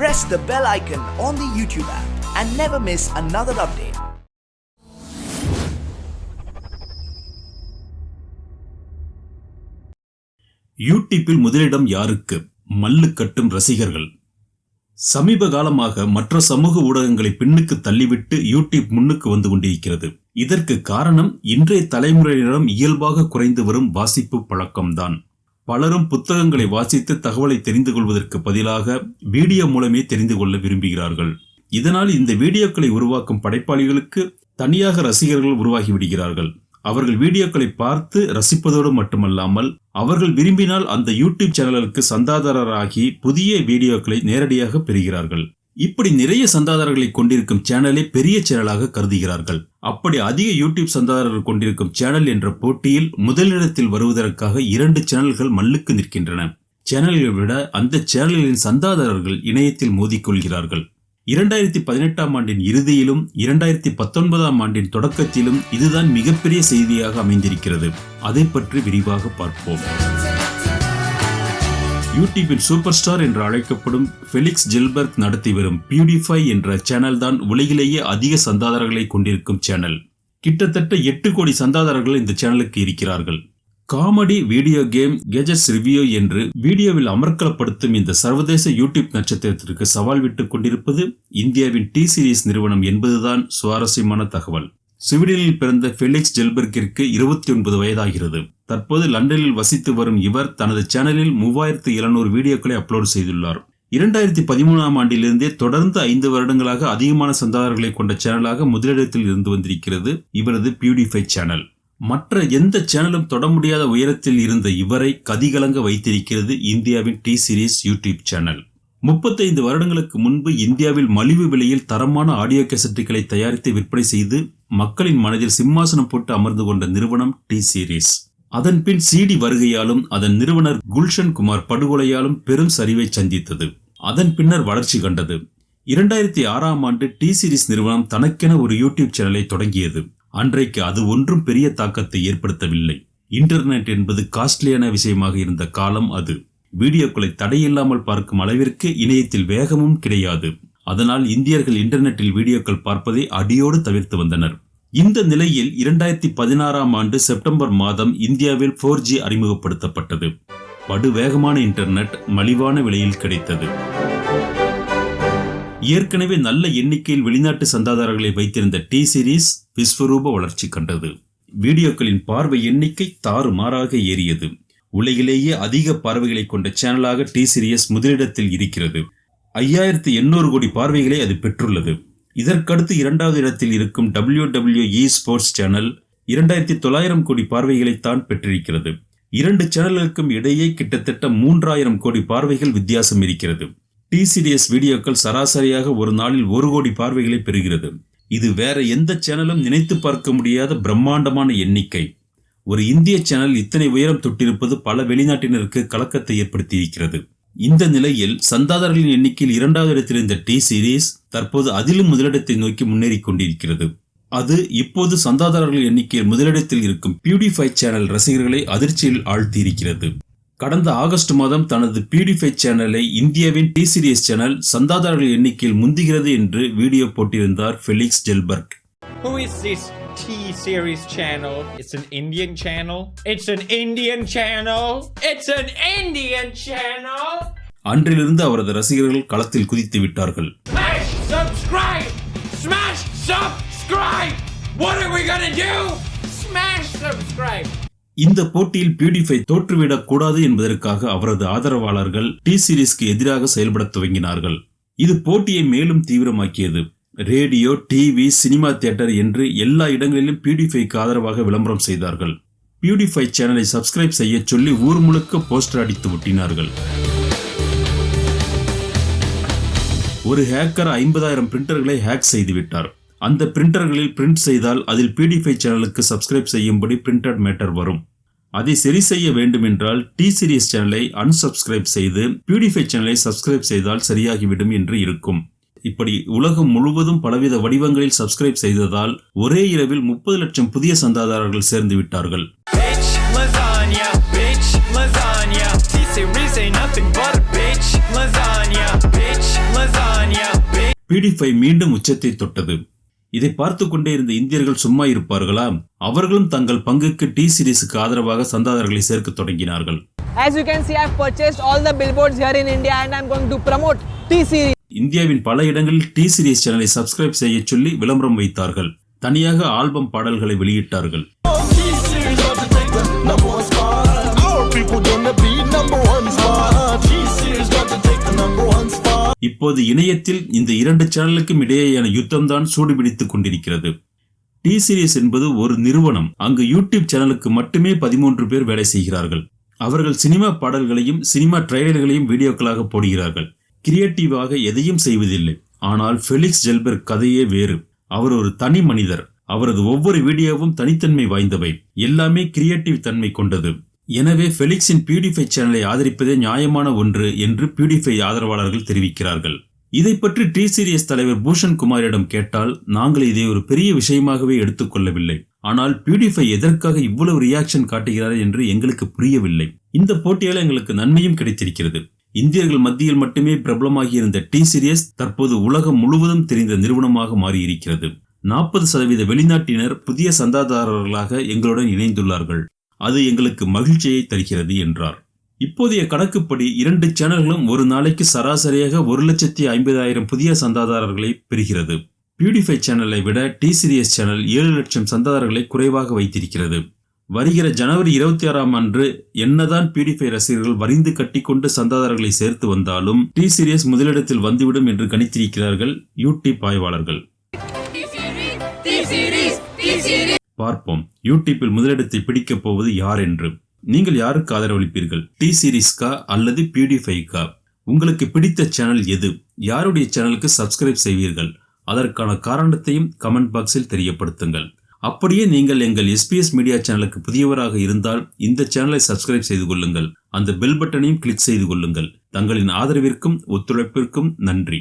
press the bell icon on the YouTube app and never miss another update. யூடியூப்பில் முதலிடம் யாருக்கு மல்லு கட்டும் ரசிகர்கள்? சமீப காலமாக மற்ற சமூக ஊடகங்களை பின்னுக்கு தள்ளிவிட்டு யூடியூப் முன்னுக்கு வந்து கொண்டிருக்கிறது. இதற்கு காரணம் இன்றைய தலைமுறையினரிடம் இயல்பாக குறைந்து வரும் வாசிப்பு பழக்கம்தான். பலரும் புத்தகங்களை வாசித்து தகவலை தெரிந்து கொள்வதற்கு பதிலாக வீடியோ மூலமே தெரிந்து கொள்ள விரும்புகிறார்கள். இதனால் இந்த வீடியோக்களை உருவாக்கும் படைப்பாளிகளுக்கு தனியாக ரசிகர்கள் உருவாகி விடுகிறார்கள். அவர்கள் வீடியோக்களை பார்த்து ரசிப்பதோடு மட்டுமல்லாமல் அவர்கள் விரும்பினால் அந்த யூடியூப் சேனலுக்கு சந்தாதாரராகி புதிய வீடியோக்களை நேரடியாக பெறுகிறார்கள். இப்படி நிறைய சந்தாதாரர்களை கொண்டிருக்கும் சேனலை பெரிய சேனலாக கருதுகிறார்கள். அப்படி அதிக யூடியூப் சந்தாதாரர்கள் கொண்டிருக்கும் சேனல் என்ற போட்டியில் முதலிடத்தில் வருவதற்காக இரண்டு சேனல்கள் மல்லுக்கு நிற்கின்றன. சேனல்களை விட அந்த சேனல்களின் சந்தாதாரர்கள் இணையத்தில் மோதிக்கொள்கிறார்கள். இரண்டாயிரத்தி பதினெட்டாம் ஆண்டின் இறுதியிலும் இரண்டாயிரத்தி பத்தொன்பதாம் ஆண்டின் தொடக்கத்திலும் இதுதான் மிகப்பெரிய செய்தியாக அமைந்திருக்கிறது. அதை பற்றி விரிவாக பார்ப்போம். யூடியூபின் சூப்பர் ஸ்டார் என்று அழைக்கப்படும் ஃபெலிக்ஸ் ஜெல்பர்க் நடத்தி வரும் பியூடிஃபை என்ற சேனல் தான் உலகிலேயே அதிக சந்தாதாரர்களை கொண்டிருக்கும் சேனல் கிட்டத்தட்ட எட்டு கோடி சந்தாதாரர்கள் இந்த சேனலுக்கு இருக்கிறார்கள். Comedy video game gadgets review என்று வீடியோவில் அமர்க்கலப்படுத்தும் இந்த சர்வதேச யூடியூப் நட்சத்திரத்திற்கு சவால் விட்டுக் கொண்டிருப்பது இந்தியாவின் டி சீரீஸ் நிறுவனம் என்பதுதான் சுவாரஸ்யமான தகவல். ஸ்வீடனில் பிறந்த ஃபெலிக்ஸ் ஜெல்பர்கிற்கு இருபத்தி ஒன்பது வயதாகிறது. தற்போது லண்டனில் வசித்து வரும் இவர் தனது சேனலில் மூவாயிரத்து எழுநூறு வீடியோக்களை அப்லோட் செய்துள்ளார். இரண்டாயிரத்தி பதிமூணாம் ஆண்டிலிருந்தே தொடர்ந்து ஐந்து வருடங்களாக அதிகமான சந்தாதாரர்களை கொண்ட சேனலாக முதலிடத்தில் இருந்து வந்திருக்கிறது இவரது பியூடிஃபை சேனல். மற்ற எந்த சேனலும் தொட முடியாத உயரத்தில் இருந்த இவரை கதிகலங்க வைத்திருக்கிறது இந்தியாவின் டி சீரீஸ் யூடியூப் சேனல். முப்பத்தைந்து வருடங்களுக்கு முன்பு இந்தியாவில் மலிவு விலையில் தரமான ஆடியோ கேசட்டுகளை தயாரித்து விற்பனை செய்து மக்களின் மனதில் சிம்மாசனம் போட்டு அமர்ந்து கொண்ட நிறுவனம் டி சீரீஸ். அதன்பின் சிடி வருகையாலும் அதன் நிறுவனர் குல்ஷன் குமார் படுகொலையாலும் பெரும் சரிவை சந்தித்தது. அதன் பின்னர் வளர்ச்சி கண்டது. இரண்டாயிரத்தி ஆறாம் ஆண்டு டி சீரிஸ் நிறுவனம் தனக்கென ஒரு யூடியூப் சேனலை தொடங்கியது. அன்றைக்கு அது ஒன்றும் பெரிய தாக்கத்தை ஏற்படுத்தவில்லை. இன்டர்நெட் என்பது காஸ்ட்லியான விஷயமாக இருந்த காலம் அது. வீடியோக்களை தடையில்லாமல் பார்க்கும் அளவிற்கு இணையத்தில் வேகமும் கிடையாது. அதனால் இந்தியர்கள் இன்டர்நெட்டில் வீடியோக்கள் பார்ப்பதை அடியோடு தவிர்த்து வந்தனர். இந்த நிலையில் இரண்டாயிரத்தி பதினாறாம் ஆண்டு செப்டம்பர் மாதம் இந்தியாவில் ஃபோர் ஜி அறிமுகப்படுத்தப்பட்டது. படு வேகமான இன்டர்நெட் மலிவான விலையில் கிடைத்தது. ஏற்கனவே நல்ல எண்ணிக்கையில் வெளிநாட்டு சந்தாதாரர்களை வைத்திருந்த டி சீரீஸ் விஸ்வரூப வளர்ச்சி கண்டது. வீடியோக்களின் பார்வை எண்ணிக்கை தாறுமாறாக ஏறியது. உலகிலேயே அதிக பார்வைகளை கொண்ட சேனலாக டி சீரியஸ் முதலிடத்தில் இருக்கிறது. ஐயாயிரத்தி எண்ணூறு கோடி பார்வைகளை அது பெற்றுள்ளது. இதற்கடுத்து இரண்டாவது இடத்தில் இருக்கும் W W E sports channel இரண்டாயிரத்தி தொள்ளாயிரம் கோடி பார்வைகளைத்தான் பெற்றிருக்கிறது. இரண்டு சேனல்களுக்கும் இடையே கிட்டத்தட்ட மூன்றாயிரம் கோடி பார்வைகள் வித்தியாசம் இருக்கிறது. டி சீரியஸ் வீடியோக்கள் சராசரியாக ஒரு நாளில் ஒரு கோடி பார்வைகளை பெறுகிறது. இது வேற எந்த சேனலும் நினைத்து பார்க்க முடியாத பிரம்மாண்டமான எண்ணிக்கை. ஒரு இந்திய சேனல் இத்தனை உயரம் தொட்டிருப்பது பல வெளிநாட்டினருக்கு கலக்கத்தை ஏற்படுத்தியிருக்கிறது. இந்த நிலையில் சந்தாதாரர்களின் எண்ணிக்கையில் இரண்டாவது இடத்தில் இருந்த டி சீரீஸ் தற்போது அதிலும் முதலிடத்தை நோக்கி முன்னேறி கொண்டிருக்கிறது அது இப்போது சந்தாதாரர்கள் எண்ணிக்கையில் முதலிடத்தில் இருக்கும் பியூடிஃபை சேனல் ரசிகர்களை அதிர்ச்சியில் ஆழ்த்தியிருக்கிறது கடந்த ஆகஸ்ட் மாதம் தனது பியூடிஃபை சேனலை இந்தியாவின் டி சீரியஸ் சேனல் சந்தாதாரர்கள் எண்ணிக்கையில் முந்துகிறது என்று வீடியோ போட்டிருந்தார் Felix Kjellberg Who is this T series channel? It's an Indian channel. It's an Indian channel. It's an Indian channel. அன்றிலிருந்து அவரது ரசிகர்கள் களத்தில் குதித்து விட்டார்கள் What are we gonna do? Smash subscribe. இந்த போட்டியில் பியூடிஃபை தோற்றுவிடக் கூடாது என்பதற்காக அவரது ஆதரவாளர்கள் டி சீரிஸ்க்கு எதிராக செயல்படத் துவங்கினார்கள். இது போட்டியை மேலும் தீவிரமாக்கியது. ரேடியோ டிவி சினிமா தியேட்டர் என்று எல்லா இடங்களிலும் பியூடிஃபைக்கு ஆதரவாக விளம்பரம் செய்தார்கள். பியூடிஃபை சேனலை சப்ஸ்கிரைப் செய்ய சொல்லி ஊர் முழுக்க போஸ்டர் அடித்து ஒட்டினார்கள். ஒரு ஹேக்கர் ஐம்பதாயிரம் பிரிண்டர்களை ஹேக் செய்துவிட்டார். அந்த பிரிண்டர்களில் பிரிண்ட் செய்தால் அதில் பிடிஃபை சேனலுக்கு சப்ஸ்கிரைப் செய்யும்படி பிரிண்டட் மேட்டர் வரும். அதை சரி செய்ய வேண்டுமென்றால் டி சீரியஸ் சேனலை அன்சப்ஸ்கிரைப் செய்து பியூடிஃபை சேனலை சப்ஸ்கிரைப் செய்தால் சரியாகிவிடும் என்று இருக்கும். இப்படி உலகம் முழுவதும் பலவித வடிவங்களில் சப்ஸ்கிரைப் செய்ததால் ஒரே இரவில் முப்பது லட்சம் புதிய சந்தாதாரர்கள் சேர்ந்து விட்டார்கள். பியூடிஃபை மீண்டும் உச்சத்தை தொட்டது. இதை பார்த்து கொண்டே இருந்த இந்தியர்கள் சும்மா இருப்பார்களா? அவர்களும் தங்கள் பங்குக்கு டி சீரிஸுக்கு ஆதரவாக சந்தாதாரர்களை சேர்க்க தொடங்கினார்கள். As you can see, I've purchased all the billboards here in India and I'm going to promote T Series. இந்தியாவின் பல இடங்களில் டி சீரிஸ் சேனலை சப்ஸ்கிரைப் செய்ய சொல்லி விளம்பரம் வைத்தார்கள். தனியாக ஆல்பம் பாடல்களை வெளியிட்டார்கள். இப்போது இணையத்தில் இந்த இரண்டு சேனலுக்கும் இடையேயான யுத்தம்தான் சூடுபிடித்துக் கொண்டிருக்கிறது. டி சீரியஸ் என்பது ஒரு நிறுவனம். அங்கு யூடியூப் சேனலுக்கு மட்டுமே பதிமூன்று பேர் வேலை செய்கிறார்கள். அவர்கள் சினிமா பாடல்களையும் சினிமா ட்ரைலர்களையும் வீடியோக்களாக போடுகிறார்கள். கிரியேட்டிவாக எதையும் செய்வதில்லை. ஆனால் ஃபெலிக்ஸ் ஜெல்பர்க் கதையே வேறு. அவர் ஒரு தனி மனிதர். அவரது ஒவ்வொரு வீடியோவும் தனித்தன்மை வாய்ந்தவை. எல்லாமே கிரியேட்டிவ் தன்மை கொண்டது. எனவே ஃபெலிக்ஸின் பியூடிஃபை சேனலை ஆதரிப்பதே நியாயமான ஒன்று என்று பியூடிஃபை ஆதரவாளர்கள் தெரிவிக்கிறார்கள். இதை பற்றி டி சீரியஸ் தலைவர் பூஷன் குமாரிடம் கேட்டால் நாங்கள் இதை ஒரு பெரிய விஷயமாகவே எடுத்துக்கொள்ளவில்லை ஆனால் பியூடிஃபை எதற்காக இவ்வளவு ரியாக்ஷன் காட்டுகிறார் என்று எங்களுக்கு புரியவில்லை. இந்த போட்டியால் எங்களுக்கு நன்மையும் கிடைத்திருக்கிறது. இந்தியர்கள் மத்தியில் மட்டுமே பிரபலமாகி இருந்த டி சீரியஸ் தற்போது உலகம் முழுவதும் தெரிந்த நிறுவனமாக மாறியிருக்கிறது. நாற்பது சதவீத வெளிநாட்டினர் புதிய சந்தாதாரர்களாக எங்களுடன் இணைந்துள்ளார்கள். அது எங்களுக்கு மகிழ்ச்சியை தருகிறது என்றார். இப்போதைய கணக்குப்படி இரண்டு சேனல்களும் ஒரு நாளைக்கு சராசரியாக ஒரு லட்சத்தி ஐம்பதாயிரம் புதிய சந்தாதாரர்களை பெறுகிறது. பியூடிஃபை சேனலை விட டி சீரியஸ் சேனல் ஏழு லட்சம் சந்தாதாரர்களை குறைவாக வைத்திருக்கிறது. வருகிற ஜனவரி இருபத்தி ஆறாம் அன்று என்னதான் பியூடிஃபை ரசிகர்கள் வரிந்து கட்டிக்கொண்டு சந்தாதாரர்களை சேர்த்து வந்தாலும் டி சீரியஸ் முதலிடத்தில் வந்துவிடும் என்று கணித்திருக்கிறார்கள் யூடியூப் ஆய்வாளர்கள். பார்ப்போம். யூடியூப்பில் முதலிடத்தை பிடிக்கப் போவது யார் என்று. நீங்கள் யாருக்கு ஆதரவளிப்பீர்கள்? டி சீரிஸ்கா அல்லது பியூடிஃபைக்கா? உங்களுக்கு பிடித்த சேனல் எது? யாருடைய சேனலுக்கு சப்ஸ்கிரைப் செய்வீர்கள்? அதற்கான காரணத்தையும் கமெண்ட் பாக்ஸில் தெரியப்படுத்துங்கள். அப்படியே நீங்கள் எங்கள் எஸ்பிஎஸ் மீடியா சேனலுக்கு புதியவராக இருந்தால் இந்த சேனலை சப்ஸ்கிரைப் செய்து கொள்ளுங்கள். அந்த பெல் பட்டனையும் கிளிக் செய்து கொள்ளுங்கள். தங்களின் ஆதரவிற்கும் ஒத்துழைப்பிற்கும் நன்றி.